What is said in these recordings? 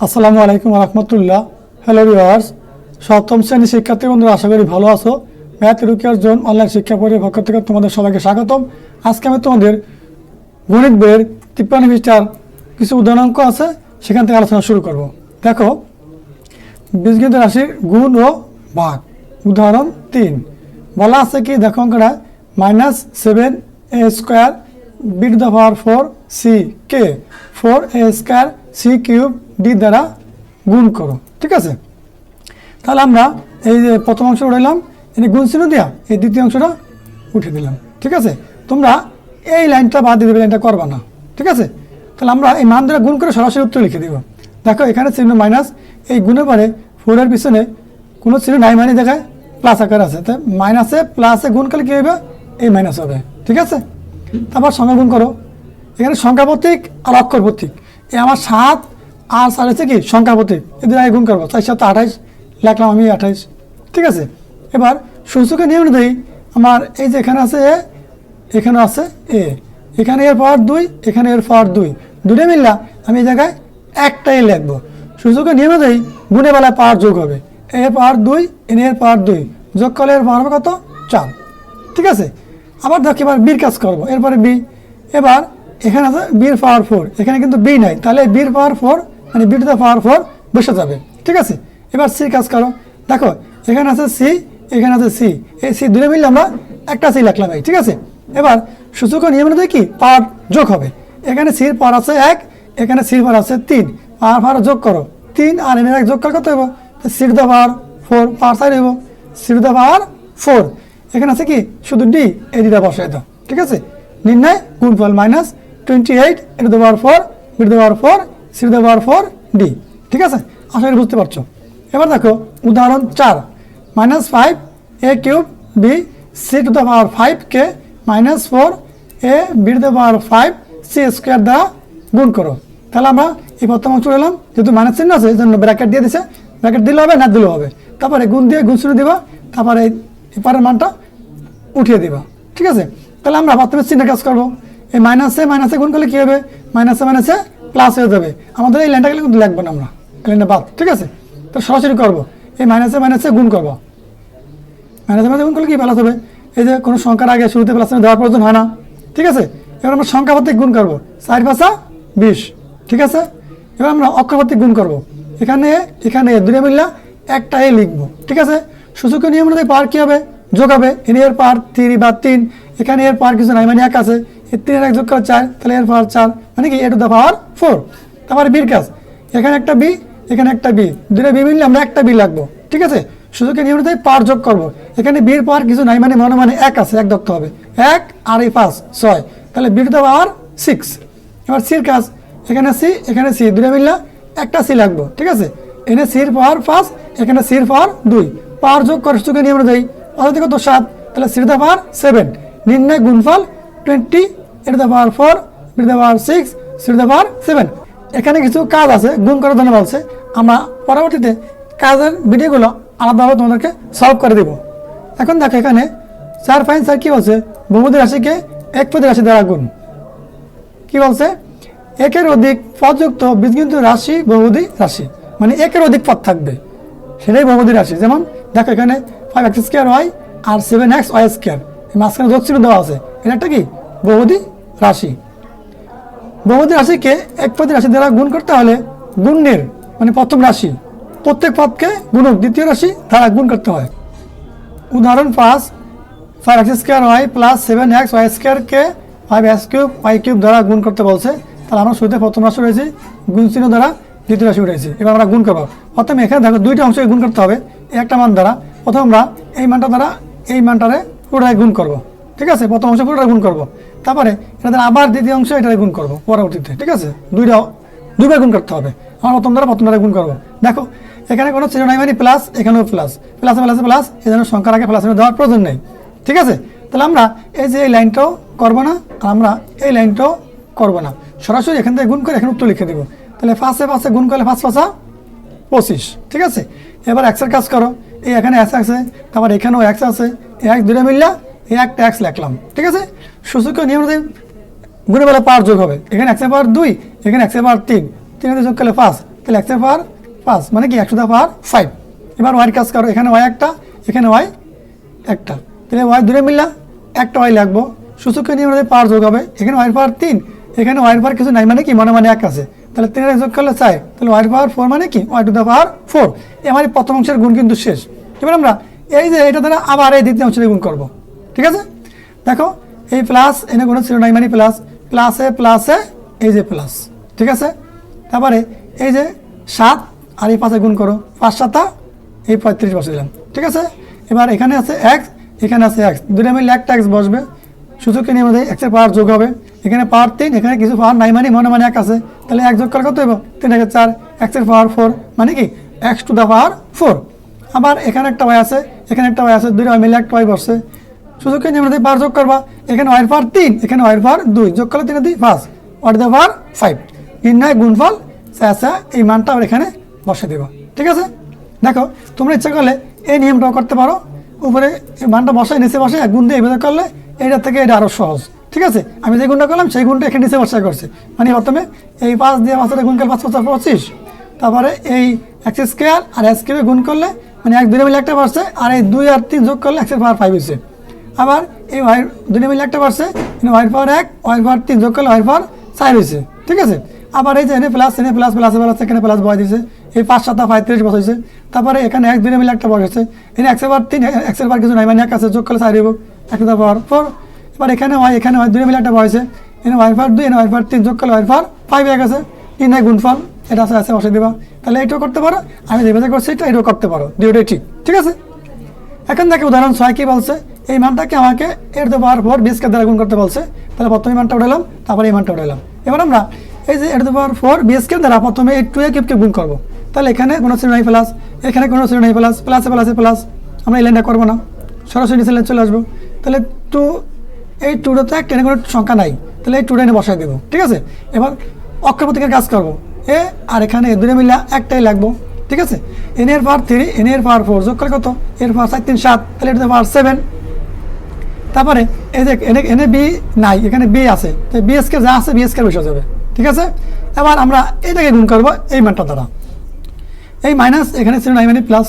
আসসালামু আলাইকুম রহমতুল্লাহ। Hello viewers সপ্তম শ্রেণির শিক্ষার্থী বন্ধুরা, আশা করি ভালো আছো। ম্যাথ, রুকিয়ার জোন, অনলাইন শিক্ষা পরিবার পক্ষ থেকে তোমাদের সবাইকে স্বাগতম। আজকে আমি তোমাদের গণিত বইয়ের তিপ্পান্ন পৃষ্ঠার কিছু উদাহরণ অঙ্ক আছে, সেখান থেকে আলোচনা শুরু করব। দেখো, বীজগণিত রাশির গুণ ও ভাগ। উদাহরণ তিন, বলা আছে কি, দেখো অঙ্কটা minus seven a square b to the power four c K four a square c cube d দ্বারা গুণ করো, ঠিক আছে? তাহলে আমরা এই যে প্রথম অংশ উঠাইলাম এই গুণ চিহ্ন দিয়া এই দ্বিতীয় অংশটা উঠে দিলাম, ঠিক আছে? তোমরা এই লাইনটা বাদ দিয়ে দেবে, লাইনটা করবা না, ঠিক আছে? তাহলে আমরা এই মান দ্বারা গুণ করে সরাসরি উত্তর লিখে দিব। দেখো, এখানে চিহ্ন মাইনাস এই গুণের পরে ফোরের পিছনে কোনো চিহ্ন নাই মানে দেখায় প্লাস আকার আছে। তো মাইনাসে প্লাসে গুণ করলে কী হবে এই মাইনাস হবে, ঠিক আছে? তারপর সংখ্যা গুণ করো। এখানে সংখ্যা প্রতীক আর অক্ষর প্রতীক এই আমার সাত আর সার হচ্ছে কি সংখ্যা প্রতীক এদের আগে গুণ করব। চার সাথে আঠাইশ লিখলাম আমি আঠাইশ ঠিক আছে? এবার সূচকের নিয়ম অনুযায়ী আমার এই যে এখানে আছে এ, এখানে আছে এ। এখানে এর পাওয়ার দুই, এখানে এর পাওয়ার দুই। দুটো মিললা আমি এই জায়গায় একটাই লিখব। সূচকের নিয়ম অনুযায়ী গুণে বেলায় পাওয়ার যোগ হবে। এর পাওয়ার দুই, এন এর পাওয়ার দুই। যোগ করলে এর পাওয়ার হবে কত? চার। ঠিক আছে? আবার দেখো, এবার বির কাজ করব। এরপরে বি। এবার এখানে আছে বির পাওয়ার ফোর। এখানে কিন্তু বি নাই। তাহলে বির পাওয়ার ফোর মানে বি দ্য পাওয়ার ফোর বসে যাবে। ঠিক আছে? এবার সি কাজ করো। দেখো, এখানে আছে সি, এখানে আছে সি। এই সি দুটো মিললে আমরা একটা সি লিখলাম ঠিক আছে? এবার সূচক নিয়ম অনুযায়ী কি? পাওয়ার যোগ হবে। এখানে সির পাওয়ার আছে এক, এখানে সির পাওয়ার আছে তিন। পাওয়ার পাওয়ার যোগ করো। তিন আর এনের এক যোগ করে কত হব সির the power four, power side হব সির দ্য পাওয়ার ফোর। এখানে আছে কি? শুধু ডি, এই দুটা বসাই দাও। ঠিক আছে? নির্ণয়, গুণফল মাইনাস টোয়েন্টি এইট এটা দেওয়ার ফোর বিট দেওয়ার four c the power four d, ঠিক আছে? আশা করি বুঝতে পারছ। এবার দেখো, উদাহরণ চার minus five a cube b c to the power five K minus four a b the power five c square দ্বারা গুণ করো। তাহলে আমরা এই প্রথম অংশ এলাম, যেহেতু মাইনাস চিহ্ন আছে, এই জন্য ব্র্যাকেট দিয়ে দিছে। ব্র্যাকেট দিলে হবে না দিলেও হবে। তারপরে গুণ দিয়ে গুণ শুরু দিবা, তারপরে এই এপারের মানটা উঠিয়ে দিবা, ঠিক আছে? তাহলে আমরা প্রথমে চিহ্নের কাজ করব। এই মাইনাসে মাইনাসে গুণ করলে কী হবে? মাইনাসে মাইনাসে প্লাস হয়ে যাবে। আমাদের এই লাইনটা কিন্তু লিখব না আমরা। লাইনটা বাদ, ঠিক আছে? তো সরাসরি করব। এই মাইনাসে মাইনাসে গুণ করব। মাইনাসে মাইনাসে গুণ করলে কি প্লাস হবে? এই যে কোনো সংখ্যার আগে শুরুতে প্লাস দেওয়ার প্রয়োজন হয় না। ঠিক আছে? এবার আমরা সংখ্যা ভিত্তিক গুণ করব। চার পাঁচা বিশ। ঠিক আছে? এবার আমরা অক্ষরভিত্তিক গুণ করব। এখানে এখানে দূরে মিললা একটা এ লিখব। ঠিক আছে? সূচকের নিয়ম অনুযায়ী পার কী হবে? যোগ হবে। এর পার থ্রি বা তিন। এখানে এর পার কিছু নাই মানে এক আছে। তিনের এক যোগ করে চার, তাহলে এর পাওয়ার চার। মানে কি? A to the power four. তারপরে বির কাজ। এখানে একটা বি, এখানে একটা বি। দুটো বি মিললে আমরা একটা বি লাগবো। ঠিক আছে? সূচকের নিয়ম অনুযায়ী পার যোগ করব। এখানে বির পাওয়ার কিছু নাই মানে মনে মানে এক আছে, এক ধরতে হবে। এক, আর এই পাঁচ, ছয়। তাহলে b to the power six. এবার সির কাজ। এখানে সি এখানে সি। দুটো মিললে একটা সি লাগবো। ঠিক আছে? এনে সির পাওয়ার পাঁচ, এখানে সির পাওয়ার দুই। পাওয়ার যোগ করে সূচকের নিয়ম অনুযায়ী অর্থাৎ কত সাত, তাহলে সির দ্য পাওয়ার সেভেন। নির্ণয় গুণফল টোয়েন্টি এর দ্য পাওয়ার ফোর বির দ্য পাওয়ার সিক্স সির দ্য পাওয়ার সেভেন এখানে কিছু কাজ আছে, গুণ করার জন্য বলছে। আমরা পরবর্তীতে কাজের ভিডিওগুলো আলাদাভাবে তোমাদেরকে সলভ করে দেব। এখন দেখো এখানে চার ফাইন স্যার কী বলছে? বহুমুদী রাশিকে এক পদের রাশি দ্বারা গুণ। কি বলছে? একের অধিক পদযুক্ত বীজগণিত রাশি বহুদি রাশি। মানে একের অধিক পদ থাকবে। সেটাই বহুদি রাশি। যেমন দেখো এখানে ফাইভ এক্স স্কোয়ার ওয়াই আর সেভেন এক্স ওয়াই স্কোয়ার মাঝখানে যোগ চিহ্ন দেওয়া আছে। এটা একটা কি? বহুমুদী রাশি। বহুমুদী রাশিকে এক পদী রাশি দ্বারা গুণ করতে হলে গুণের মানে প্রথম রাশি, প্রত্যেক পদকে গুণক দ্বিতীয় রাশি দ্বারা গুণ করতে হয়। উদাহরণ পাঁচ five x square y plus seven x y স্কোয়ারকে five x cube y cube দ্বারা গুণ করতে বলছে। তাহলে আমরা শুরুতে প্রথম রাশি রয়েছি, গুণ চিহ্ন দ্বারা দ্বিতীয় রাশি উঠেছি। এবার আমরা গুণ করব। প্রথমে এখানে দেখো দুইটা অংশকে গুণ করতে হবে, একটা মান দ্বারা। প্রথম আমরা এই মানটা দ্বারা, এই মানটারে পুরোটাই গুণ করব। ঠিক আছে? প্রথম অংশ পুরোটা গুণ করব। তারপরে এটা আবার দ্বিতীয় অংশ এটা গুণ করব পরবর্তীতে, ঠিক আছে? দুইটা, দুইবার গুণ করতে হবে। আমার প্রথম দ্বারা প্রথম দ্বারা গুণ করব। দেখো, এখানে কোনো চিহ্ন নাই মানে প্লাস এখানেও প্লাস প্লাসে প্লাসে প্লাস এই জন্য সংখ্যার আগে প্লাস দেওয়ার প্রয়োজন নেই। ঠিক আছে? তাহলে আমরা এই যে এই লাইনটাও করব না আমরা এই লাইনটাও করব না। সরাসরি এখান থেকে গুণ করে এখানে উত্তর লিখে দেবো। তাহলে ফার্স্টে ফার্স্টে গুণ করলে ফার্স্ট ফাঁসা পঁচিশ, ঠিক আছে? এবার এক্সের কাজ করো। এই এখানে এক্স আছে, তারপর এখানেও এক্স আছে। এই এক দূরে মিললা একটা এক্স লিখলাম, ঠিক আছে? সূচকীয় নিয়ম অনুযায়ী গুণে বেলা পাওয়ার যোগ হবে। এখানে এক্সের পাওয়ার দুই, এখানে এক্সের পাওয়ার তিন। তিন যোগ করলে পাঁচ। তাহলে এক্সের পাওয়ার পাঁচ মানে কি? একশো দা পাওয়ার ফাইভ এবার ওয়াইয়ের কাজ করো, এখানে ওয়াই একটা, এখানে ওয়াই একটা। তাহলে ওয়াই দূরে মিললা একটা ওয়াই লাগবো। সূচকের নিয়ম অনুযায়ী পাওয়ার যোগ হবে, এখানে ওয়াইয়ের পাওয়ার তিন, এখানে ওয়াইয়ের পাওয়ার কিছু নাই মানে কি? মনে মানে এক আছে। তাহলে তিনের যোগ করলে চাই তাহলে ওয়াইয়ের পাওয়ার ফোর মানে কি? Y to the power four এই আমার প্রথম অংশের গুণ কিন্তু শেষ। এবার আমরা এই যে এটা দ্বারা আবার এই দ্বিতীয় অংশের গুণ করব। ঠিক আছে? দেখো, এই প্লাস এনে কোনো ছিল নাই মানে প্লাস প্লাসে প্লাসে এই যে প্লাস ঠিক আছে? তারপরে এই যে সাত, আর এই পাঁচে গুণ করো, পাঁচ সাতা এই পঁয়ত্রিশ বসে দিলাম ঠিক আছে? এবার এখানে আছে এক্স এখানে আছে এক্স দুটো মিলে একটা এক্স বসবে। সূচককে নিয়ে মধ্যে এক্সের পাওয়ার যোগ হবে। এখানে পাওয়ার তিন, এখানে কিছু পাওয়ার নাই মানে মনে মানে এক আছে। তাহলে এক যোগ করলে কত হবে তিন একে চার এক্সের পাওয়ার ফোর মানে কি? X to the power four আবার এখানে একটা ওয়াই আছে, এখানে একটা ওয়াই আছে, দুটো মিলে একটা ওয়াই বসছে। সুযোগকে মধ্যে পাওয়ার যোগ করবা, এখানে ওয়াইয়ের পাওয়ার তিন, এখানে ওয়াইয়ের পাওয়ার দুই, যোগ করলে তিনে দুই, পাঁচ। What the power five. নির্ণয় গুণফল স্যাসা এই মানটা আবার এখানে বসে দেবো। ঠিক আছে? দেখো, তোমরা ইচ্ছা করলে এই নিয়মটাও করতে পারো। উপরে এই মানটা বসায়, নিচে বসে এক গুণ দিয়ে এইভাবে করলে এটা থেকে এটা আরও সহজ। ঠিক আছে? আমি যে গুণটা করলাম, সেই গুণটা এখানে নিচে বসায় করছে। মানে প্রথমে এই পাঁচ দিয়ে পাঁচটা গুণ করলে পাঁচ পাঁচ পঁচিশ। তারপরে এই এক্স স্কোয়ার আর এক্স কিউবে গুণ করলে মানে এক দুই মিলে একটা বাড়ছে আর এই দুই আর তিন যোগ করলে এক্সের পাওয়ার ফাইভ হয়েছে। আবার এই ওয়াইয়ের দুই মিলে একটা বাড়ছে ওয়াইয়ের পাওয়ার এক ওয়াইয়ের পাওয়ার তিন, যোগ করলে ওয়াইয়ের পাওয়ার চার হয়েছে, ঠিক আছে? আবার এই যে এনে প্লাস এনে প্লাস প্লাস প্লাস এখানে প্লাস বয় দিয়েছে, এই পাঁচ সাতটা পঁয়ত্রিশ বছর হয়েছে। তারপরে এখানে এক দুই মিলে একটা বয় হচ্ছে এখানে এক্সের বার তিন এক্সের বার কিছু নাই মানে এক আছে, যোগ করলে চার হইব। একটা পাওয়ার ফোর এবার এখানে ওয়াই এখানে ওয়াই দুটো মিলে একটা বয় হয়েছে। এনে ওয়াইয়ের পাওয়ার দুই এনে ওয়াইয়ের পাওয়ার তিন, যোগ করলে ওয়াইয়ের পাওয়ার ফাইভ হয়ে গেছে। তিন নাই গুণফল এটা আছে আছে বসে দেবা। তাহলে এটাও করতে পারো, আমি যেভাবে করছি, এটা এটাও করতে পারো। দুটোই ঠিক ঠিক আছে? এখন দেখে উদাহরণ ছয় কি বলছে? এই মানটাকে আমাকে এর দেওয়ার পর বিএসকে দ্বারা গুণ করতে বলছে। তাহলে প্রথমে মানটা উঠালাম, তারপরে এই মানটা উঠালাম। এবার আমরা এই যে এর দেওয়ার পর বিএসকে দ্বারা প্রথমে এই টু এ কিউবকে গুণ করব। তাহলে এখানে কোনো শ্রেণি নাই প্লাস এখানে কোনো শ্রেণি নাই প্লাস প্লাসে প্লাসে প্লাস আমরা এই লাইনটা করব না। সরাসরি নিচে লাইন চলে আসব। তাহলে টু এই একটা এনে কোনো সংখ্যা নাই। তাহলে এই টুটা এনে বসাই দেবো। ঠিক আছে? এবার অক্ষরপতিকের কাজ করব। এ আর এখানে দুটো মিলে একটাই লাগবো। ঠিক আছে? এন এর পাওয়ার থ্রি এন এর পাওয়ার ফোর যোগ করে কত? এর পাওয়ার চার, তিন, সাত। তাহলে এটা পাওয়ার সেভেন তারপরে এই যে এনে বি নাই, এখানে বি আছে। তো বিএসকে যা আছে বিএসকে বসে যাবে। ঠিক আছে? এবার আমরা এটাকে গুণ করব এই মানটা দ্বারা। এই মাইনাস এখানে ছিল নাই মানে প্লাস,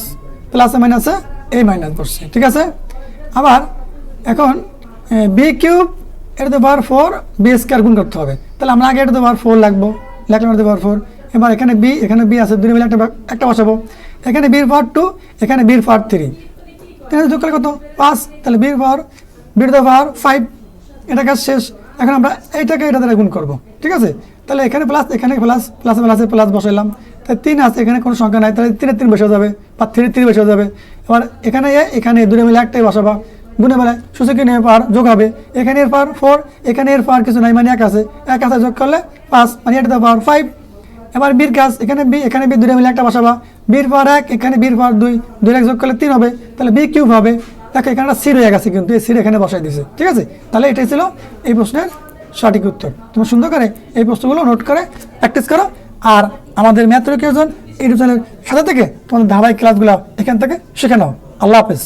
প্লাসে মাইনাসে এই মাইনাস বসছে। ঠিক আছে? আবার এখন বি কিউব এটা তো বার ফোর বি স্কোয়ার গুণ করতে হবে। তাহলে আমরা আগে এটা তো বার ফোর লাগবো। লাগলাম এটা বার ফোর এবার এখানে বি এখানে বি আছে দুই মিলে একটা একটা বসাবো। এখানে বির পাওয়ার টু এখানে বির পাওয়ার থ্রি তিন করলে কত? পাঁচ। তাহলে বির পাওয়ার বির দ্য পাওয়ার ফাইভ এটা কাজ শেষ। এখন আমরা এইটাকে এটা দ্বারা গুণ করব, ঠিক আছে? তাহলে এখানে প্লাস এখানে প্লাস প্লাসে প্লাসে প্লাস বসাইলাম। তাহলে তিন আছে, এখানে কোনো সংখ্যা নাই, তাহলে তিনের তিন বসে যাবে বা থ্রি তিন বসে যাবে। এবার এখানে এখানে দুটো মিলে একটাই বসাবা। গুণে বেলায় সূচকে নিয়ে পার যোগ হবে। এখানে এর পাওয়ার ফোর এখানে এর পাওয়ার কিছু নাই মানে এক আছে। এক আছে যোগ করলে পাঁচ মানে এটা পাওয়ার ফাইভ এবার বীর কাজ, এখানে বি এখানে বি, দুটো মিলে একটা বসাবা। বীর পাওয়ার এক, এখানে বীর পাওয়ার দুই। দুই এক যোগ করলে তিন হবে। তাহলে বি কিউব হবে। দেখো এখানে একটা সির হয়ে গেছে কিন্তু এই সির এখানে বসাই দিয়েছে। ঠিক আছে? তাহলে এটাই ছিল এই প্রশ্নের সঠিক উত্তর। তুমি সুন্দর করে এই প্রশ্নগুলো নোট করে প্র্যাকটিস করো। আর আমাদের ম্যাথ জন ইউটিউব চ্যানেলের সাথে থেকে তোমাদের ধারাবাহিক ক্লাসগুলো এখান থেকে শেখানো আল্লাহ হাফেজ।